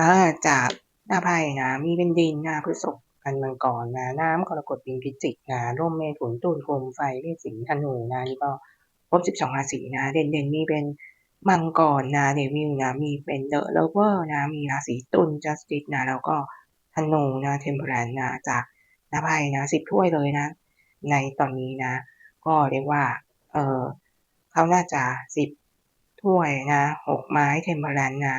อ่าจากหน้าไพ่นะ มีเป็นดินนะพฤษภกันมังกรนะน้ำกรกฎปีนพิจิกนะร่มเมถุนตุลโคมไฟเมษสิงธนูนะนี่ก็ครบสิบสองราศีนะเด่นเด่นมีเป็นมังกรนะเดวิลนะมีเป็นเดอะเลเวอร์นะมีราศีตุลจัสติสนะแล้วก็ธนูนะเทมเพลนนะจากหน้าไพ่นะสิบถ้วยเลยนะ ในตอนนี้นะ ก็เรียกว่าเออเขาน่าจะสิบถ้วยนะหกไม้เทมเพลนนะ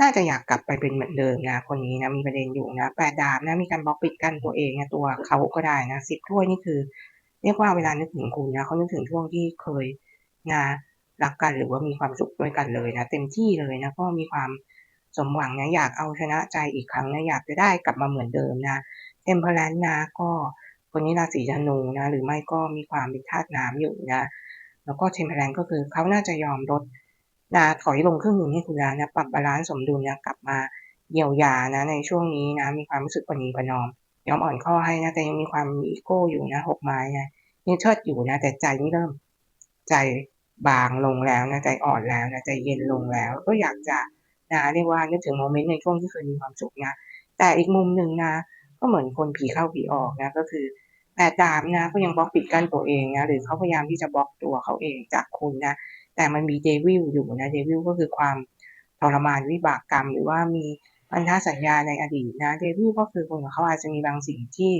น่าจะอยากกลับไปเป็นเหมือนเดิมนะ คนนี้นะมีประเด็นอยู่นะแปดดาบนะมีการบล็อกปิดกั้นตัวเองนะตัวเขาก็ได้นะสิบถ้วยนี่คือ เรียกว่าเวลานึกถึงคุณนะเขานึกถึงช่วงที่เคยนะรักกันหรือว่ามีความสุขด้วยกันเลยนะเต็มที่เลยนะก็มีความสมหวังนะอยากเอาชนะใจอีกครั้งนะอยากจะได้กลับมาเหมือนเดิมนะเทมเพลนนะก็คนนี้ราศีธนูนะหรือไม่ก็มีความเป็นธาตุน้ำอยู่นะแล้วก็เทมเพลนก็คือเขาน่าจะยอมลด นะถอยลงครึ่งหนึ่งให้คุณแล้วนะปรับบาลานซ์สมดุลนะกลับมาเยียวยานะในช่วงนี้นะมีความรู้สึกปนีประนอมยอมอ่อนข้อให้นะแต่ยังมีความมีอีโก้อยู่นะหกไม้นะยังเชิดอยู่นะ แต่ใจนี่เริ่ม ใจบางลงแล้วนะใจอ่อนแล้วนะใจเย็นลงแล้ว ก็อยากจะนะเรียกว่านึกถึงโมเมนต์ในช่วงที่เคยมีความสุขนะแต่อีกมุมหนึ่งนะ ก็เหมือนคนผีเข้าผีออกนะก็คือแปดดาบนะก็ยังบล็อกปิดกั้นตัวเองนะหรือเขาพยายามที่จะบล็อกตัวเขาเองจากคุณนะ แต่มันมีเดวิลอยู่นะเดวิลก็คือความทรมานวิบากกรรม หรือว่ามีพันธสัญญาในอดีตนะเดวิลก็คือคนของเขาอาจจะมีบางสิ่งที่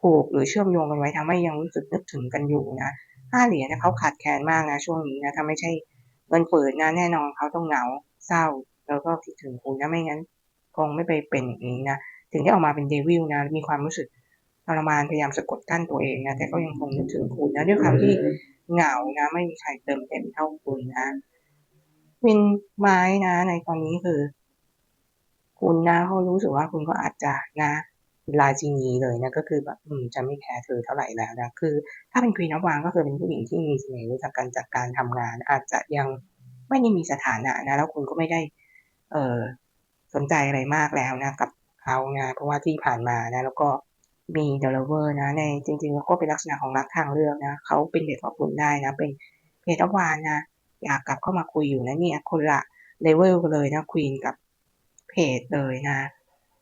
ผูกหรือเชื่อมโยงกันไว้ทำให้ยังรู้สึกนึกถึงกันอยู่นะห้าเหรียญนะเขาขาดแคลนมากนะช่วงนี้นะถ้าไม่ใช่เงินเปิดนะแน่นอนเขาต้องเหงาเศร้า แล้วก็คิดถึงคุณนะไม่งั้นคงไม่ไปเป็นอย่างนี้นะถึงได้ออกมาเป็นเดวิลนะมีความรู้สึกทรมานพยายามสะกดกั้นตัวเองนะแต่ก็ยังคงนึกถึงคุณนะด้วยความที่ เหงานะ ไม่มีใครเติมเต็มเท่าคุณนะวินไม้นะในตอนนี้คือ คุณนะเขารู้สึกว่าคุณก็อาจจะนะลาจีนีเลยนะก็คือแบบอืมจะไม่แคร์เธอเท่าไหร่แล้วนะคือ ถ้าเป็นควีนอวางก็คือเป็นผู้หญิงที่มีเสน่ห์รู้จักการจัดการทำงาน อาจจะยังไม่ได้มีสถานะนะ แล้วคุณก็ไม่ได้ เออสนใจอะไรมากแล้วนะ กับเขานะเพราะว่าที่ผ่านมานะ แล้วก็ มีเดลเวอร์นะในจริงๆแล้วก็เป็นลักษณะของรักทางเลือกนะเขาเป็นเด็กของคุณได้นะเป็นเพจวานนะอยากกลับเข้ามาคุยอยู่นะเนี่ยคนละเลเวลเลยนะควีนกับเพจเลยนะ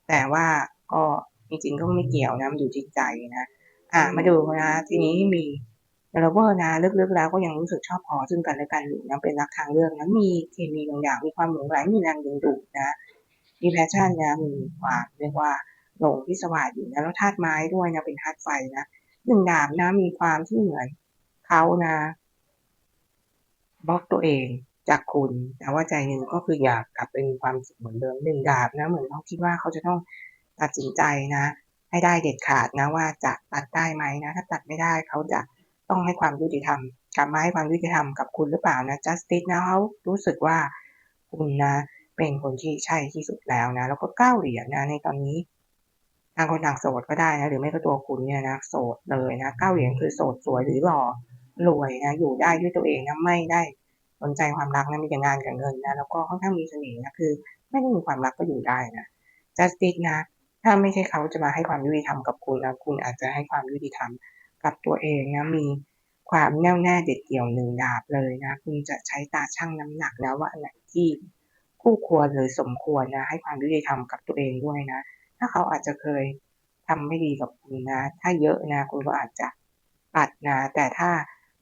แต่ว่าก็จริงๆก็ไม่เกี่ยวนะมันอยู่ที่ใจนะอะมาดูนะทีนี้มีเดลเวอร์นะลึกๆแล้วก็ยังรู้สึกชอบพอซึ่งกันและกันอยู่นะเป็นรักทางเลือกนะมีเคมีบางอย่างมีความหลงไหลมีแรงดึงดูดนะมีแพชชั่นนะมีความเรียกว่า หลงพิศวาสอยู่นะแล้วธาตุไม้ด้วยนะเป็นธาตุไฟนะหนึ่งดาบนะมีความที่เหมือนเขานะบล็อกตัวเองจากคุณ แต่ว่าใจหนึ่งก็คืออยากกลับเป็นความสุขเหมือนเดิมหนึ่งดาบนะ เหมือนเขาคิดว่าเขาจะต้องตัดสินใจนะ ให้ได้เด็ดขาดนะ ว่าจะตัดได้ไหมนะ ถ้าตัดไม่ได้เขาจะต้องให้ความยุติธรรมกลับมาให้ความยุติธรรมกับคุณหรือเปล่านะจัสติสนะเขารู้สึกว่าคุณนะ เป็นคนที่ใช่ที่สุดแล้วนะ แล้วก็เก้าเหรียญนะในตอนนี้ ทางคนต่างโสดก็ได้นะหรือไม่ก็ตัวคุณเนี่ยนะโสดเลยนะเก้าเหรียญคือโสดสวยหรือหล่อรวยนะอยู่ได้ด้วยตัวเองนะไม่ได้สนใจความรักนะมีแต่งานกับเงินนะแล้วก็ค่อนข้างมีเสน่ห์นะคือ ไม่ได้มีความรักก็อยู่ได้นะจัสติสนะ ถ้าไม่ใช่เขาจะมาให้ความยุติธรรมกับคุณนะคุณอาจจะให้ความยุติธรรมกับตัวเองนะมีความแน่วแน่เด็ดเดี่ยวหนึ่งดาบเลยนะ คุณจะใช้ตาชั่งน้ำหนักแล้วว่าอันไหนที่คู่ควรหรือสมควรนะให้ความยุติธรรมกับตัวเองด้วยนะ ถ้าเขาอาจจะเคยทำไม่ดีกับคุณนะ ถ้าเยอะนะคุณก็อาจจะปัดนะ แต่ถ้า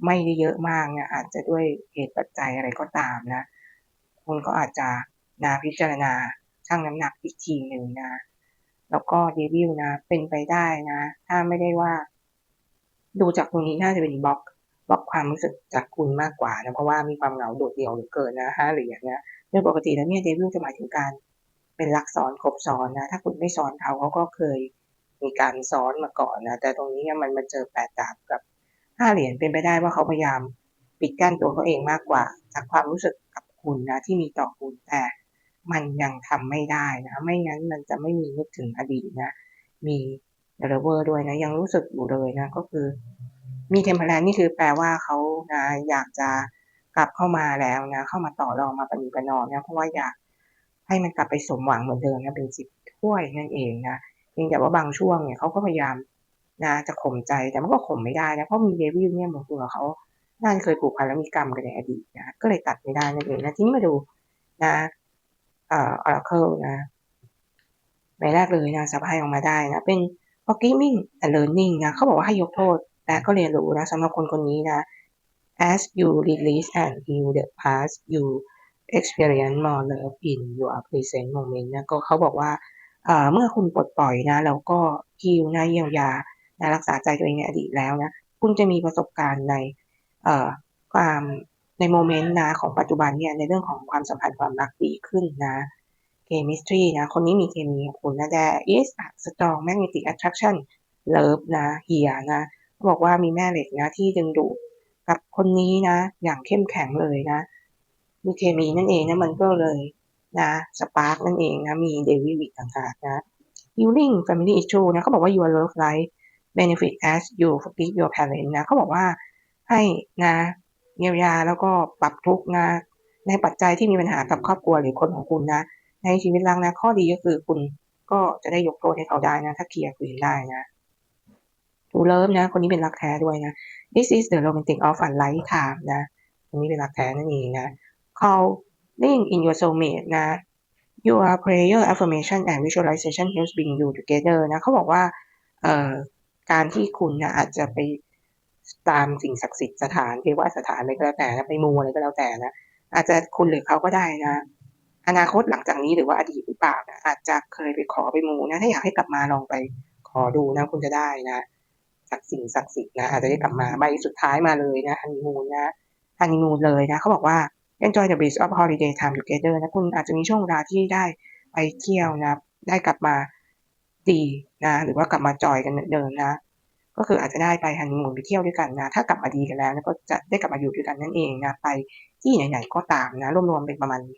ไม่ได้เยอะมากเนี่ยอาจจะด้วยเหตุปัจจัยอะไรก็ตามนะ คุณก็อาจจะนาพิจารณาชั่งน้ำหนักอีกทีหนึ่งนะ แล้วก็เดวิลนะ เป็นไปได้นะ ถ้าไม่ได้ว่า ดูจากตรงนี้น่าจะเป็นบล็อกบล็อกความรู้สึกจากคุณมากกว่านะเพราะว่ามีความเหงาโดดเดี่ยวเหลือเกินนะห้าเหรียญนะโดยปกติแล้วเนี่ยเดวิลจะหมายถึงการ เป็นรักซอนครบซ้อนนะ ถ้าคุณไม่ซ้อนเขาเขาก็เคยมีการซ้อนมาก่อนนะ แต่ตรงนี้มันมาเจอแปดดาบกับห้าเหรียญเป็นไปได้ว่าเขาพยายามปิดกั้นตัวเขาเองมากกว่า จากความรู้สึกกับคุณนะที่มีต่อคุณแต่มันยังทำไม่ได้นะ ไม่งั้นมันจะไม่มีนึกถึงอดีตนะ มีเดลเวอร์ด้วยนะ ยังรู้สึกอยู่เลยนะ ก็คือ มีเทมเพลนนี่คือแปลว่าเขานะอยากจะกลับเข้ามาแล้วนะ เข้ามาต่อรองมาปฏิปนอมนะเพราะว่าอยาก ให้มันกลับไปสมหวังเหมือนเดิมนะเป็นสิบถ้วยนั่นเองนะเพียงแต่ว่าบางช่วงเนี่ยเขาก็พยายามนะจะข่มใจแต่มันก็ข่มไม่ได้นะเพราะมีเดวิลเนี่ยบางตัวเขาน่าจะเคยผูกพันแล้วมีกรรมกันในอดีตนะก็เลยตัดไม่ได้นั่นเองนะทิ้งมาดูนะเอ่อ Oracle นะใบแรกเลยนะสะพายออกมาได้นะเป็น forgiving and learning นะเขาบอกว่าให้ยกโทษและก็เรียนรู้นะสำหรับคนคนนี้นะ as you release and heal the past you experience more love in your present moment นะก็เขาบอกว่าเมื่อคุณปลดปล่อยนะแล้วก็ heal นะเยียวยานะรักษาใจตัวเองในอดีตแล้วนะคุณจะมีประสบการณ์ในความในโมเมนต์นะของปัจจุบันเนี่ยในเรื่องของความสัมพันธ์ความรักดีขึ้นนะ chemistry นะคนนี้มีเคมีกับคุณนะ there is a strong magnetic attraction love นะ here นะบอกว่ามีแม่เหล็กนะที่ดึงดูดกับคนนี้นะ อย่างเข้มแข็งเลยนะ มีเคมีนั่นเองนะมันก็เลยนะสปาร์กนั่นเองนะมีเดวิดต่างหากนะ healing family issue นะเขาบอกว่า your love life benefit as you forgive your parents นะเขาบอกว่าให้นะเยียวยาแล้วก็ปรับทุกนะ ในปัจจัยที่มีปัญหากับครอบครัวหรือคนของคุณนะ ในชีวิตรักนะ ข้อดีก็คือคุณก็จะได้ยกโทษให้เขาได้นะ ถ้าเคลียร์คืนได้นะทูเลิฟนะ คนนี้เป็นรักแท้ด้วยนะ this is the romantic of a lifetime นะคนนี้เป็นรักแท้นั่นเองนะ calling in your soulmate นะ your prayer affirmation and visualization helps bring you together นะเขาบอกว่าเอ่อการที่คุณนะอาจจะไปตามสิ่งศักดิ์สิทธิ์สถานเทวสถานอะไรก็แล้วแต่นะไปมูอะไรก็แล้วแต่นะอาจจะคุณหรือเขาก็ได้นะ อนาคตหลังจากนี้หรือว่าอดีตหรือเปล่านะอาจจะเคยไปขอไปมูนะถ้าอยากให้กลับมาลองไปขอดูนะคุณจะได้นะจากสิ่งศักดิ์สิทธิ์นะอาจจะได้กลับมาใบสุดท้ายมาเลยนะฮันนีมูนนะฮันนีมูนเลยนะเขาบอกว่า enjoy the bliss of holiday time together นะคุณอาจจะมีช่วงเวลาที่ได้ไปเที่ยวนะได้กลับมาดีนะ หรือว่ากลับมาจอยกันเหมือนเดิมนะ ก็คืออาจจะได้ไปฮันนีมูนไปเที่ยวด้วยกันนะ ถ้ากลับมาดีกันแล้วก็จะได้กลับมาอยู่ด้วยกันนั่นเองนะ ไปที่ไหนๆก็ตามนะ รวมๆเป็นประมาณนี้